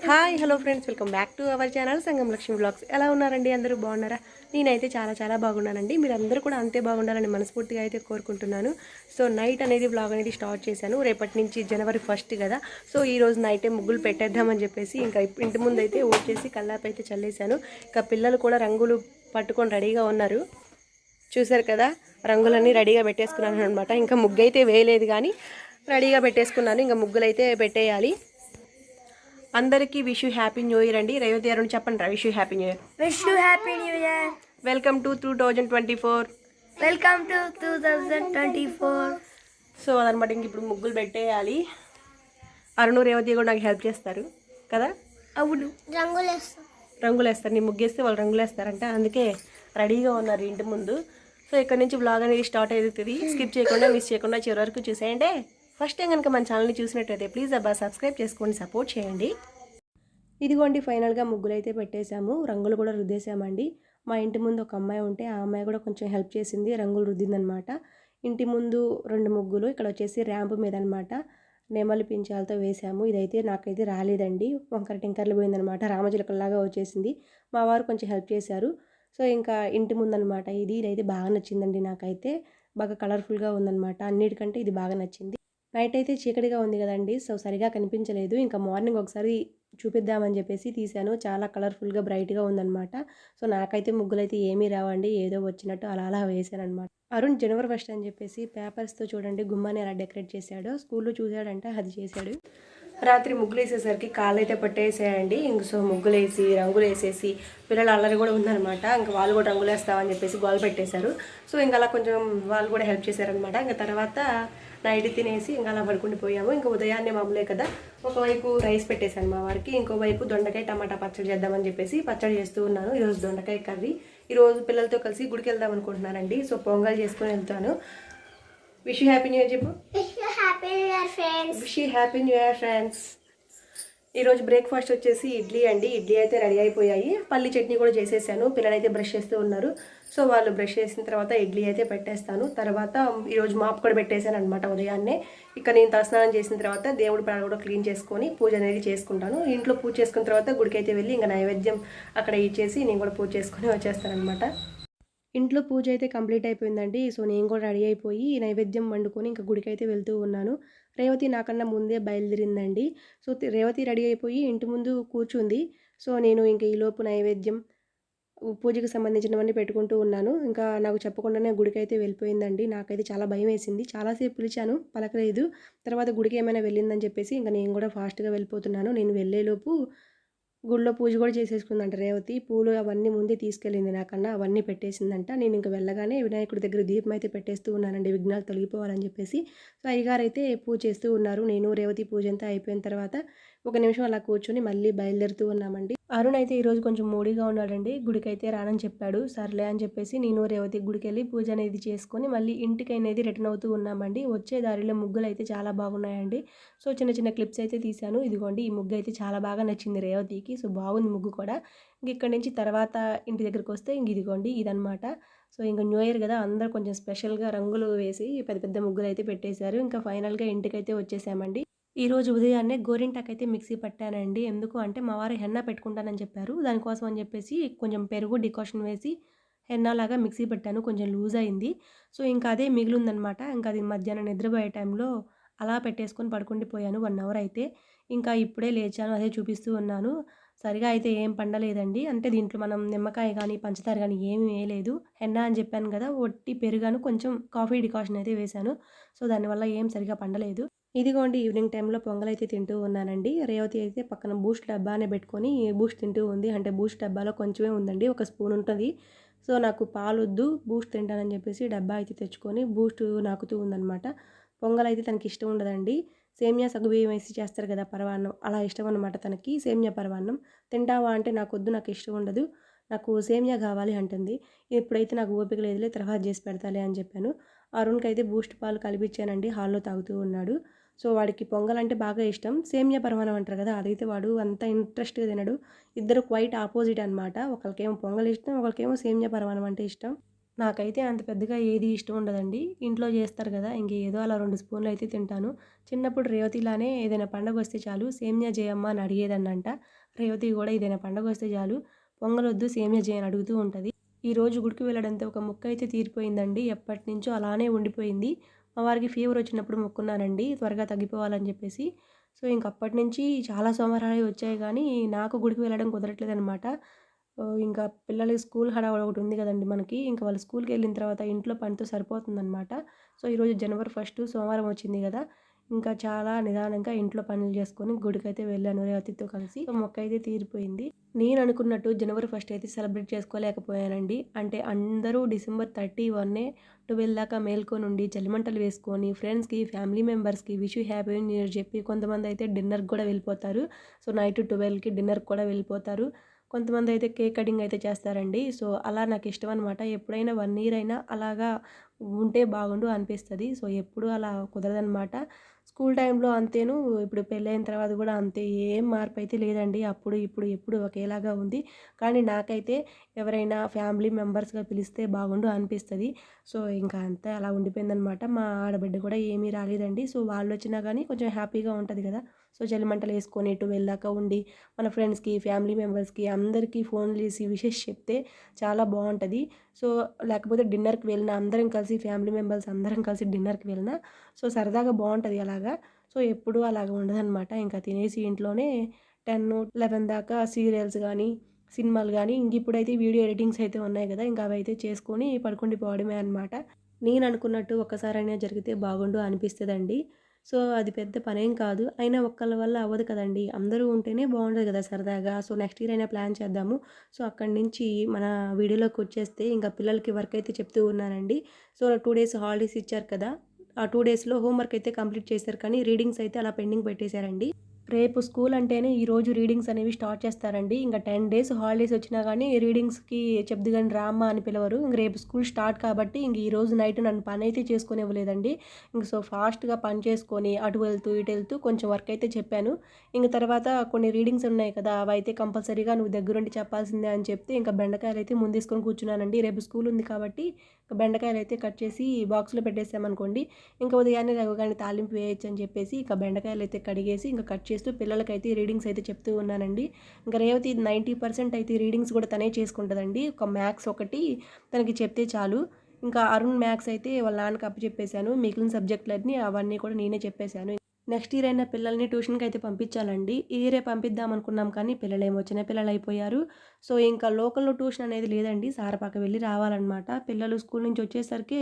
Hi hello friends welcome back to our channel Sangam Lakshmi blogs. ఎలా ఉన్నారండి అందరూ? బాగున్నారా? నేనైతే చాలా చాలా బాగున్నానండి. మీరు అందరూ కూడా అంతే బాగుండాలని మనస్ఫూర్తిగా అయితే కోరుకుంటున్నాను. సో నైట్ అనేది బ్లాగ్ అనేది స్టార్ట్ చేశాను. రేపటి నుంచి జనవరి ఫస్ట్ కదా. సో ఈ రోజు నైటే ముగ్గులు పెట్టేద్దామని చెప్పేసి ఇంకా ఇంటి ముందు అయితే వచ్చేసి కల్లాపి అయితే చల్లేశాను. ఇంకా పిల్లలు కూడా రంగులు పట్టుకొని రెడీగా ఉన్నారు. చూసారు కదా? రంగులన్నీ రెడీగా పెట్టేసుకున్నాను అనమాట ఇంకా ముగ్గు అయితే వేయలేదు కానీ రెడీగా పెట్టేసుకున్నాను. ఇంకా ముగ్గులు అయితే పెట్టేయాలి. అందరికీ విష్ హ్యాపీ న్యూ ఇయర్ అండి. రేవతి గారు చెప్పండి wish happy new year Wish you happy new year. Welcome to two thousand twenty four Welcome to 2024. So అదనమాట ఇంక ఇప్పుడు ముగ్గులు పెట్టేయాలి. అరుణు రేవతి కూడా నాకు హెల్ప్ చేస్తారు. కదా? అవును. రంగులు వేస్తారు నీ ముగ్గేస్తే వాళ్ళు రంగులు వేస్తారంట అందుకే రెడీగా ఉన్నారు ఇంటి ముందు. సో ఇక్కడ నుంచి బ్లాగ్ అనేది స్టార్ట్ అవుతుంది. స్కిప్ చేయకుండా మిస్ చేయకుండా చివరి వరకు చూసేయండి. ఫస్ట్ టైం కనుక మన ఛానల్ని చూసినట్టయితే ప్లీజ్ అబ్బా సబ్స్క్రైబ్ చేసుకోండి సపోర్ట్ చేయండి. ఇదిగోండి ఫైనల్గా ముగ్గులు అయితే పెట్టేశాము. రంగులు కూడా రుద్దేశామండి. మా ఇంటి ముందు ఒక అమ్మాయి ఉంటే ఆ అమ్మాయి కూడా కొంచెం హెల్ప్ చేసింది. రంగులు రుద్దిందనమాట. ఇంటి ముందు రెండు ముగ్గులు ఇక్కడ వచ్చేసి ర్యాంప్ మీద అనమాట నెమలి పించాలతో వేసాము ఇదైతే నాకైతే రాలేదండి. వంకర టింకర్లు పోయిందనమాట. రామచిలకల్లాగా వచ్చేసింది. మా వారు కొంచెం హెల్ప్ చేశారు. సో ఇంకా ఇంటి ముందనమాట. ఇది ఇదైతే బాగా నచ్చిందండి నాకైతే. బాగా కలర్ఫుల్గా ఉందన్నమాట అన్నిటికంటే ఇది బాగా నచ్చింది. నైట్ అయితే చీకటిగా ఉంది కదండి. సో సరిగా కనిపించలేదు. ఇంకా మార్నింగ్ ఒకసారి చూపిద్దామని చెప్పేసి తీశాను. చాలా కలర్ఫుల్గా బ్రైట్గా ఉందన్నమాట. సో నాకైతే ముగ్గులైతే ఏమీ రావండి. ఏదో వచ్చినట్టు అలా అలా వేసాను అనమాట అరుణ్ జనవరి ఫస్ట్ అని చెప్పేసి పేపర్స్తో చూడండి గుమ్మాని ఎలా డెకరేట్ చేశాడో స్కూల్లో చూశాడంటే అది చేశాడు. రాత్రి ముగ్గులు వేసేసరికి కాళ్ళు అయితే పట్టేసేయండి. ఇంక సో ముగ్గులు వేసి రంగులు వేసేసి పిల్లలు అల్లరి కూడా ఉందన్నమాట. ఇంకా వాళ్ళు కూడా రంగులు వేస్తామని చెప్పేసి గోల్ పెట్టేశారు. సో ఇంకా అలా కొంచెం వాళ్ళు కూడా హెల్ప్ చేశారనమాట ఇంకా తర్వాత నైట్ తినేసి ఇంకా అలా పడుకుని పోయాము. ఇంకా ఉదయాన్నే మామూలే కదా ఒకవైపు రైస్ పెట్టేశాను మా వారికి ఇంకోవైపు దొండకాయ టమాటా పచ్చడి చేద్దామని చెప్పేసి పచ్చడి చేస్తూ ఉన్నాను. ఈరోజు దొండకాయ కర్రీ. ఈరోజు పిల్లలతో కలిసి గుడికి వెళ్దాం అనుకుంటున్నానండి సో పొంగల్ చేసుకుని వెళ్తాను. విష్ హ్యాపీ న్యూ ఇయర్ చెప్పు. She happy new year friends ఈరోజు బ్రేక్ఫాస్ట్ వచ్చేసి ఇడ్లీ అండి. ఇడ్లీ అయితే రెడీ అయిపోయాయి. పల్లి చట్నీ కూడా చేసేసాను. పిల్లలైతే బ్రష్ చేస్తూ ఉన్నారు. సో వాళ్ళు బ్రష్ చేసిన తర్వాత ఇడ్లీ అయితే పెట్టేస్తాను. తర్వాత ఈరోజు మాప్ కూడా పెట్టేశాను అనమాట ఉదయాన్నే. ఇక్కడ నేను తలస్నానం చేసిన తర్వాత దేవుడి ప్రాణ కూడా క్లీన్ చేసుకొని పూజ అనేది చేసుకుంటాను. ఇంట్లో పూజ చేసుకున్న తర్వాత గుడికి అయితే వెళ్ళి ఇంకా నైవేద్యం అక్కడ ఇచ్చేసి నేను కూడా పూజ చేసుకొని వచ్చేస్తాను అనమాట ఇంట్లో పూజ అయితే కంప్లీట్ అయిపోయిందండి. సో నేను కూడా రెడీ అయిపోయి నైవేద్యం వండుకొని ఇంకా గుడికి అయితే వెళ్తూ ఉన్నాను. రేవతి నాకన్నా ముందే బయలుదేరిందండి. సో రేవతి రెడీ అయిపోయి ఇంటి ముందు కూర్చుంది. సో నేను ఇంకా ఈలోపు నైవేద్యం పూజకు పూజకి సంబంధించినవన్నీ పెట్టుకుంటూ ఉన్నాను. ఇంకా నాకు చెప్పకుండానే గుడికి అయితే వెళ్ళిపోయిందండి. నాకైతే చాలా భయం వేసింది. చాలాసేపు పిలిచాను పలకలేదు. తర్వాత గుడికి ఏమైనా వెళ్ళిందని చెప్పేసి ఇంకా నేను కూడా ఫాస్ట్గా వెళ్ళిపోతున్నాను. నేను వెళ్ళేలోపు గుడిలో పూజ కూడా చేసేసుకుందంట రేవతి. పూలు అవన్నీ ముందే తీసుకెళ్ళింది నాకన్నా అవన్నీ పెట్టేసిందంట. నేను ఇంకా వెళ్ళగానే వినాయకుడి దగ్గర దీపం అయితే పెట్టేస్తూ ఉన్నానండి విఘ్నాలు తొలగిపోవాలని చెప్పేసి. సో అయ్యగారు అయితే పూజ చేస్తూ ఉన్నారు. నేను రేవతి పూజ అంతా అయిపోయిన తర్వాత ఒక నిమిషం అలా కూర్చొని మళ్ళీ బయలుదేరుతూ ఉన్నామండి. అరుణ్ అయితే ఈరోజు కొంచెం మూడీగా ఉన్నాడండి. గుడికి అయితే రానని చెప్పాడు. సర్లే అని చెప్పేసి నేను రేవతి గుడికి వెళ్ళి పూజ అనేది చేసుకొని మళ్ళీ ఇంటికి అనేది రిటర్న్ అవుతూ ఉన్నామండి. వచ్చే దారిలో ముగ్గులు అయితే చాలా బాగున్నాయండి. సో చిన్న చిన్న క్లిప్స్ అయితే తీశాను. ఇదిగోండి ఈ ముగ్గు అయితే చాలా బాగా నచ్చింది రేవతికి. సో బాగుంది ముగ్గు కూడా. ఇంక ఇక్కడ నుంచి తర్వాత ఇంటి దగ్గరికి వస్తే ఇంక ఇదిగోండి ఇదనమాట సో ఇంకా న్యూ ఇయర్ కదా అందరూ కొంచెం స్పెషల్గా రంగులు వేసి పెద్ద పెద్ద ముగ్గులు అయితే పెట్టేశారు. ఇంకా ఫైనల్గా ఇంటికైతే వచ్చేసామండి. ఈ రోజు ఉదయాన్నే గోరింటాకు అయితే మిక్సీ పట్టానండి. ఎందుకు అంటే మా వారు హెన్నా పెట్టుకుంటానని చెప్పారు. దానికోసం అని చెప్పేసి కొంచెం పెరుగు డికాషన్ వేసి హెన్నా లాగా మిక్సీ పెట్టాను. కొంచెం లూజ్ అయింది. సో ఇంకా అదే మిగిలిందనమాట ఇంకా అది మధ్యాహ్నం నిద్రపోయే టైంలో అలా పెట్టేసుకొని పడుకుండిపోయాను వన్ అవర్ అయితే. ఇంకా ఇప్పుడే లేచాను అదే చూపిస్తూ ఉన్నాను. సరిగా అయితే ఏం పండలేదండి. అంటే దీంట్లో మనం నిమ్మకాయ కానీ పంచదార కానీ ఏమీ వేయలేదు. హెన్నా అని చెప్పాను కదా ఒట్టి పెరుగాను కొంచెం కాఫీ డికాషన్ అయితే వేశాను. సో దానివల్ల ఏం సరిగా పండలేదు. ఇదిగోండి ఈవినింగ్ టైంలో పొంగల్ అయితే తింటూ ఉన్నానండి. రేవతి అయితే పక్కన బూస్ట్ డబ్బానే పెట్టుకొని బూస్ట్ తింటూ ఉంది. అంటే బూస్ట్ డబ్బాలో కొంచెమే ఉందండి. ఒక స్పూన్ ఉంటుంది. సో నాకు పాలొద్దు బూస్ట్ తింటానని చెప్పేసి డబ్బా అయితే తెచ్చుకొని బూస్ట్ నాకుతూ ఉందన్నమాట. పొంగల్ అయితే తనకి ఇష్టం ఉండదండి. సేమియా సగుబియ్యం వేసి చేస్తారు కదా పరవాన్నం అలా ఇష్టం అనమాట తనకి సేమియా పరవాన్నం తింటావా అంటే నాకు వద్దు నాకు ఇష్టం ఉండదు. నాకు సేమియా కావాలి అంటుంది. ఇప్పుడైతే నాకు ఓపిక లేదులే తర్వాత చేసి పెడతాలే అని చెప్పాను. అరుణ్కి అయితే బూస్ట్ పాలు కలిపించానండి హాల్లో తాగుతూ ఉన్నాడు. సో వాడికి పొంగల్ అంటే బాగా ఇష్టం. సేమియా పరమాణం అంటారు కదా అదైతే వాడు అంత ఇంట్రెస్ట్గా తినడు. ఇద్దరు క్వైట్ ఆపోజిట్ అనమాట ఒకరికేమో పొంగల్ ఇష్టం ఒకరికేమో సేమియా పరమాణం అంటే ఇష్టం. నాకైతే అంత పెద్దగా ఏది ఇష్టం ఉండదండి. ఇంట్లో చేస్తారు కదా ఇంక ఏదో అలా రెండు స్పూన్లు అయితే తింటాను. చిన్నప్పుడు రేవతిలానే ఏదైనా పండగ వస్తే చాలు సేమ్యా చేయమ్మ అని అడిగేదన్నంట. రేవతి కూడా ఏదైనా పండగ వస్తే చాలు పొంగలొద్దు సేమ్యా చేయని అడుగుతూ ఉంటుంది. ఈ రోజు గుడికి వెళ్ళడంతో ఒక ముక్క అయితే తీరిపోయిందండి. ఎప్పటి నుంచో అలానే ఉండిపోయింది. మా వారికి ఫీవర్ వచ్చినప్పుడు మొక్కున్నానండి. త్వరగా తగ్గిపోవాలని చెప్పేసి. సో ఇంకప్పటి నుంచి చాలా సోమవారాలు వచ్చాయి కానీ నాకు గుడికి వెళ్ళడం కుదరట్లేదు అనమాట ఇంకా పిల్లలకి స్కూల్ హడావుడి ఒకటి ఉంది కదండి మనకి. ఇంకా వాళ్ళు స్కూల్కి వెళ్ళిన తర్వాత ఇంట్లో పనితో సరిపోతుందన్నమాట. సో ఈరోజు జనవరి ఫస్ట్ సోమవారం వచ్చింది కదా. ఇంకా చాలా నిదానంగా ఇంట్లో పనులు చేసుకొని గుడికి అయితే వెళ్ళాను రేవతితో కలిసి. మొక్క అయితే తీరిపోయింది. నేను అనుకున్నట్టు జనవరి ఫస్ట్ అయితే సెలబ్రేట్ చేసుకోలేకపోయానండి. అంటే అందరూ డిసెంబర్ థర్టీ వన్నే ట్వెల్వ్ దాకా మేల్కొని ఉండి చలిమంటలు వేసుకొని ఫ్రెండ్స్కి ఫ్యామిలీ మెంబర్స్కి విష్ హ్యాపీ న్యూ ఇయర్ చెప్పి కొంతమంది అయితే డిన్నర్కి కూడా వెళ్ళిపోతారు. సో నైట్ ట్వెల్వ్కి డిన్నర్కి కూడా వెళ్ళిపోతారు. కొంతమంది అయితే కేక్ కటింగ్ అయితే చేస్తారండి. సో అలా నాకు ఇష్టం అనమాట ఎప్పుడైనా వన్ ఇయర్ అయినా అలాగా ఉంటే బాగుండు అనిపిస్తుంది. సో ఎప్పుడు అలా కుదరదనమాట స్కూల్ టైంలో అంతేను. ఇప్పుడు పెళ్ళైన తర్వాత కూడా అంతే. ఏం మార్పు అయితే లేదండి. అప్పుడు ఇప్పుడు ఎప్పుడు ఒకేలాగా ఉంది. కానీ నాకైతే ఎవరైనా ఫ్యామిలీ మెంబర్స్గా పిలిస్తే బాగుండు అనిపిస్తుంది. సో ఇంకా అంతే. అలా ఉండిపోయిందనమాట మా ఆడబిడ్డ కూడా ఏమీ రాలేదండి. సో వాళ్ళు వచ్చినా కానీ కొంచెం హ్యాపీగా ఉంటుంది కదా. సో చలిమంటలు వేసుకొని ఇటు వెళ్ళాక ఉండి మన ఫ్రెండ్స్కి ఫ్యామిలీ మెంబర్స్కి అందరికీ ఫోన్లు చేసి విషెస్ చెప్తే చాలా బాగుంటుంది. సో లేకపోతే డిన్నర్కి వెళ్ళిన అందరం కలిసి ఫ్యామిలీ మెంబర్స్ అందరం కలిసి డిన్నర్కి వెళ్ళిన సో సరదాగా బాగుంటుంది అలాగా. సో ఎప్పుడూ అలాగ ఉండదన్నమాట. ఇంకా తినేసి ఇంట్లోనే టెన్ లెవెన్ దాకా సీరియల్స్ కానీ సినిమాలు కానీ ఇంక ఇప్పుడైతే వీడియో ఎడిటింగ్స్ అయితే ఉన్నాయి కదా ఇంకా అవి అయితే చేసుకొని పడుకుండి పోవడమే అనమాట నేను అనుకున్నట్టు ఒక్కసారైనా జరిగితే బాగుండు అనిపిస్తుందండి. సో అది పెద్ద పనేం కాదు. అయినా ఒక్కళ్ళ వల్ల అవ్వదు కదండి. అందరూ ఉంటేనే బాగుంటుంది కదా సరదాగా. సో నెక్స్ట్ ఇయర్ అయినా ప్లాన్ చేద్దాము. సో అక్కడి నుంచి మన వీడియోలోకి వచ్చేస్తే ఇంకా పిల్లలకి వర్క్ అయితే చెప్తూ ఉన్నానండి. సో టూ డేస్ హాలిడేస్ ఇచ్చారు కదా. ఆ టూ డేస్లో హోంవర్క్ అయితే కంప్లీట్ చేశారు కానీ రీడింగ్స్ అయితే అలా పెండింగ్ పెట్టేశారండి. రేపు స్కూల్ అంటేనే ఈరోజు రీడింగ్స్ అనేవి స్టార్ట్ చేస్తారండి. ఇంకా టెన్ డేస్ హాలిడేస్ వచ్చినా కానీ రీడింగ్స్కి చెప్దు కానీ రామ్మా అని పిలవరు. ఇంక రేపు స్కూల్ స్టార్ట్ కాబట్టి ఇంక ఈ రోజు నైట్ నన్ను పని అయితే చేసుకుని ఇవ్వలేదండి ఇంక సో ఫాస్ట్గా పని చేసుకొని అటు వెళ్తూ ఇటు వెళ్తూ కొంచెం వర్క్ అయితే చెప్పాను. ఇంక తర్వాత కొన్ని రీడింగ్స్ ఉన్నాయి కదా అవి అయితే కంపల్సరీగా నువ్వు దగ్గరుండి చెప్పాల్సిందే అని చెప్తే ఇంకా బెండకాయలు అయితే ముందు తీసుకొని కూర్చున్నానండి. రేపు స్కూల్ ఉంది కాబట్టి ఇంకా బెండకాయలు అయితే కట్ చేసి బాక్స్లో పెట్టేసామనుకోండి ఇంకా ఉదయాన్నే లేవగానే తాలింపు వేయచ్చు అని చెప్పేసి ఇంకా బెండకాయలు అయితే కడిగేసి ఇంకా కట్ చేసి చేస్తూ పిల్లలకైతే రీడింగ్స్ అయితే చెప్తూ ఉన్నానండి. ఇంకా రేవతి నైంటీ పర్సెంట్ అయితే రీడింగ్స్ కూడా తనే చేసుకుంటుందండి. ఒక మ్యాథ్స్ ఒకటి తనకి చెప్తే చాలు. ఇంకా అరుణ్ మ్యాథ్స్ అయితే వాళ్ళ నాన్నకి అప్పచెప్పేశాను. మిగిలిన సబ్జెక్టులన్నీ అవన్నీ కూడా నేనే చెప్పేశాను. నెక్స్ట్ ఇయర్ అయిన పిల్లల్ని ట్యూషన్కి అయితే పంపించాలండి. ఈ ఇయరే పంపిద్దాం అనుకున్నాం కానీ పిల్లలు ఏమో చిన్న పిల్లలు అయిపోయారు సో ఇంకా లోకల్లో ట్యూషన్ అనేది లేదండి. సారపాక వెళ్ళి రావాలన్నమాట. పిల్లలు స్కూల్ నుంచి వచ్చేసరికి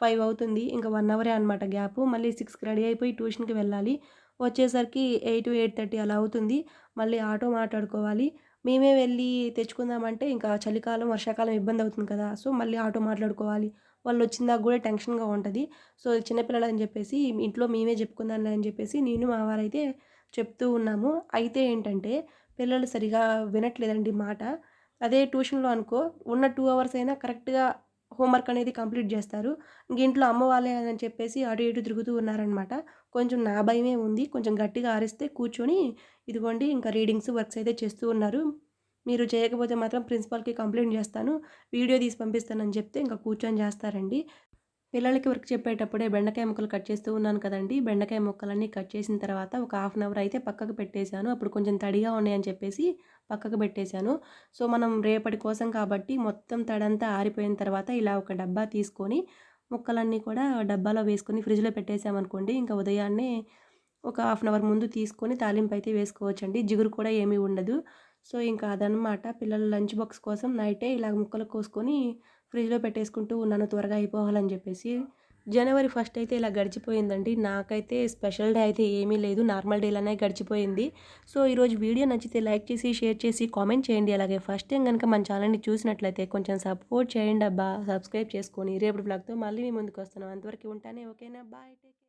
ఫైవ్ అవుతుంది. ఇంకా వన్ అవరే అనమాట గ్యాప్. మళ్ళీ సిక్స్కి రెడీ అయిపోయి ట్యూషన్కి వెళ్ళాలి. వచ్చేసరికి ఎయిట్ ఎయిట్ థర్టీ అలా అవుతుంది. మళ్ళీ ఆటో మాట్లాడుకోవాలి. మేమే వెళ్ళి తెచ్చుకుందామంటే ఇంకా చలికాలం వర్షాకాలం ఇబ్బంది అవుతుంది కదా. సో మళ్ళీ ఆటో మాట్లాడుకోవాలి. వాళ్ళు వచ్చిందాక కూడా టెన్షన్గా ఉంటుంది. సో చిన్నపిల్లలు అని చెప్పేసి ఇంట్లో మేమే చెప్పుకుందాం అని చెప్పేసి నేను మా వారైతే చెప్తూ ఉన్నాము. అయితే ఏంటంటే పిల్లలు సరిగా వినట్లేదండి మాట. అదే ట్యూషన్లో అనుకో ఉన్న టూ అవర్స్ అయినా కరెక్ట్గా హోంవర్క్ అనేది కంప్లీట్ చేస్తారు. ఇంక ఇంట్లో అమ్మ వాళ్ళే అని చెప్పేసి అటు ఇటు తిరుగుతూ ఉన్నారనమాట కొంచెం నా భయమే ఉంది. కొంచెం గట్టిగా ఆరిస్తే కూర్చొని ఇదిగోండి ఇంకా రీడింగ్స్ వర్క్స్ అయితే చేస్తూ ఉన్నారు. మీరు చేయకపోతే మాత్రం ప్రిన్సిపాల్కి కంప్లైంట్ చేస్తాను. వీడియో తీసి పంపిస్తానని చెప్తే ఇంకా కూర్చొని చేస్తారండి. పిల్లలకి వర్క్ చెప్పేటప్పుడే బెండకాయ ముక్కలు కట్ చేస్తూ ఉన్నాను కదండి. బెండకాయ ముక్కలన్నీ కట్ చేసిన తర్వాత ఒక హాఫ్ అన్ అవర్ అయితే పక్కకు పెట్టేశాను. అప్పుడు కొంచెం తడిగా ఉన్నాయని చెప్పేసి పక్కకు పెట్టేశాను. సో మనం రేపటి కోసం కాబట్టి మొత్తం తడంతా ఆరిపోయిన తర్వాత ఇలా ఒక డబ్బా తీసుకొని ముక్కలన్నీ కూడా డబ్బాలో వేసుకొని ఫ్రిడ్జ్లో పెట్టేసామనుకోండి ఇంకా ఉదయాన్నే ఒక హాఫ్ అన్ అవర్ ముందు తీసుకొని తాలింపు అయితే వేసుకోవచ్చండి. జిగురు కూడా ఏమీ ఉండదు. సో ఇంకా అదనమాట పిల్లల లంచ్ బాక్స్ కోసం నైటే ఇలా ముక్కలు కోసుకొని ఫ్రిడ్జ్లో పెట్టేసుకుంటూ ఉన్నాను త్వరగా అయిపోవాలని చెప్పేసి జనవరి ఫస్ట్ అయితే ఇలా గడిచిపోయిందండి. నాకైతే స్పెషల్ డే అయితే ఏమీ లేదు. నార్మల్ డేలానే గడిచిపోయింది. సో ఈరోజు వీడియో నచ్చితే లైక్ చేసి షేర్ చేసి కామెంట్ చేయండి. అలాగే ఫస్ట్ టైం కనుక మన ఛానల్ని చూసినట్లయితే కొంచెం సపోర్ట్ చేయండి అబ్బా. సబ్స్క్రైబ్ చేసుకొని రేపు బ్లాగ్తో మళ్ళీ మీ ముందుకు వస్తున్నాం. అంతవరకు ఉంటానే. ఓకేనా? బాయ్.